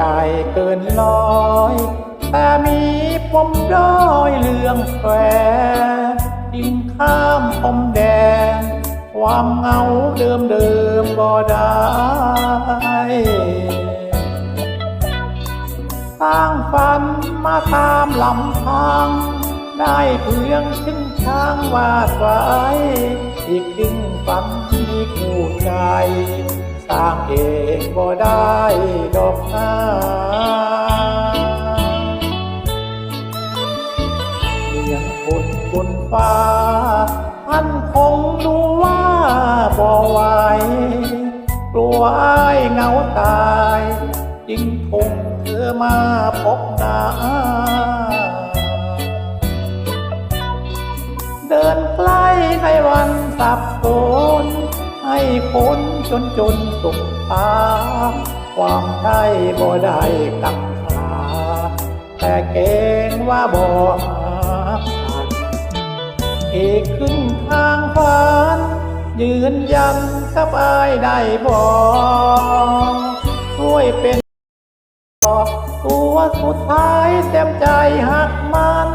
ใจเกินร้อยแต่มีปมด้อยเรื่องแฝงดิ่งข้ามปมแดง ความเงาเดิมเดิมบ่ได้สร้างฝันมาตามลำพัง ได้เพียงชิ้นช้างวาดไว้ อีกครึ่งฝันมีคู่ใจ สร้างเองบ่ได้ดอกนาเมืองคนบนฟ้าท่านคงรู้ว่าบ่ไหวกลัวอายเหงาตายจึงคงเธอมาพบหน้าเดินใกล้ในวันสับสน ให้คนจนจนสุขตาความใช่บ่ได้กับตาแต่เกงว่าบ่หากันอีกครึ่งทางฝัน ยืนยันกับอายได้บ่ช่วยเป็นตัวสุดท้ายเต็มใจหักมัน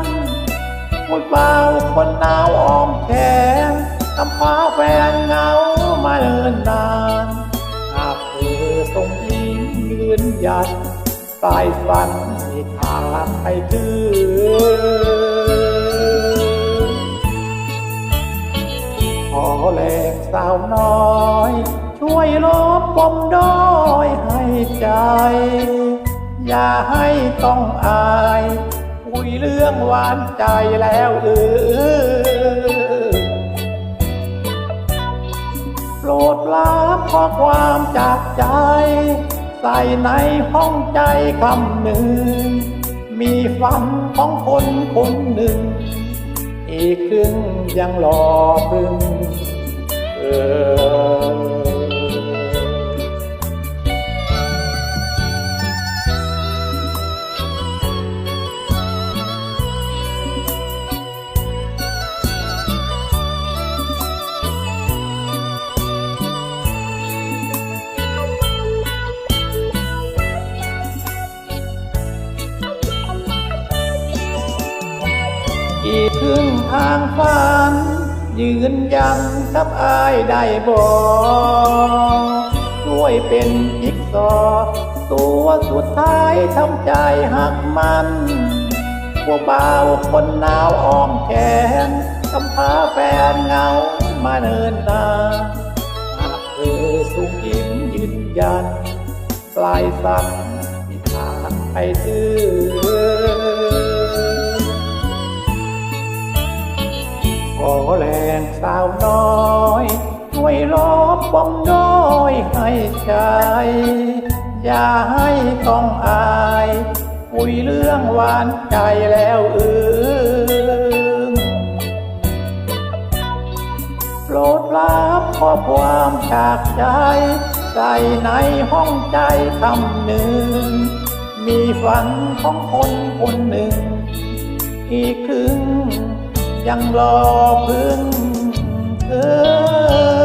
พูดเบาคนหนาวอ้อมแขนกำพร้าแฟนเงา มาเดินนานหากเธอทรงยิ้มยืนยันปลายฝันมีทางไปถึงขอแรงสาวน้อย ช่วยลบปมด้อยให้ใจ อย่าให้ต้องอาย คุยเรื่องหวานใจแล้วเออ ความจากใจ ใส่ในห้องใจคำหนึ่ง มีฝันของคนคนหนึ่ง อีกครึ่งยังรอพึ่งเออ อีกครึ่งทางฝัน ยืนยันกับอายได้บอกช่วยเป็นอีกซอ ตัวสุดท้ายทำใจหักมันพวเบาคนหนาวอ้อมแขนกำพาแฟนเงามาเนินนาหากเธอสูงยิ้มยืนยันปลายฝันที่ทางไปถึง สาวน้อยช่วยลบปมด้อยให้ใจ อย่าให้ต้องอายคุยเรื่องหวานใจแล้วอืงโปรดรับข้อความจากใจ ใส่ในห้องใจคำหนึ่ง มีฝันของคนคนหนึ่ง อีกครึ่งยังรอพึ่ง Oh.